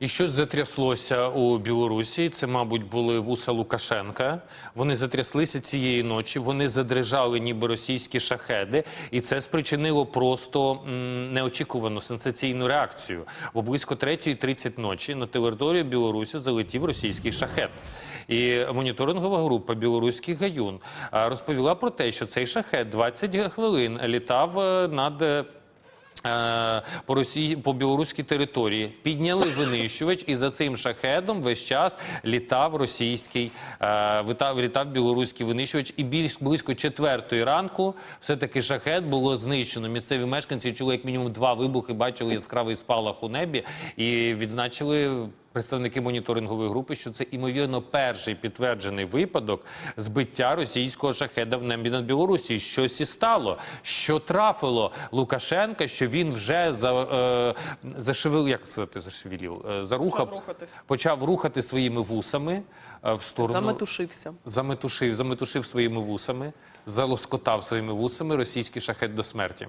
І щось затряслося у Білорусі. Це, мабуть, були вуса Лукашенка. Вони затряслися цієї ночі. Вони задрижали, ніби російські шахеди, і це спричинило просто неочікувану сенсаційну реакцію. Бо близько 3.30 ночі на територію Білорусі залетів російський шахет. І моніторингова група Білоруський гаюн розповіла про те, що цей шахет 20 хвилин літав е, над. Е, по Росії по білоруській території підняли винищувач, і за цим шахедом весь час літав російський е, витав, літав білоруський винищувач. І більш близько четвертої ранку все таки шахет було знищено. Місцеві мешканці чули як мінімум два вибухи, бачили яскравий спалах у небі і відзначили. Представники моніторингової групи, що це імовірно перший підтверджений випадок збиття російського шахеда в небі над Білорусі. Щось і стало, що трафило Лукашенка, що він вже за е, зашевел, як сказати, зашевелів, е, зарухав, Почав рухатись. почав рухати своїми вусами е, в сторону Заметушився. заметушив, заметушив своїми вусами, залоскотав своїми вусами російський шахет до смерті.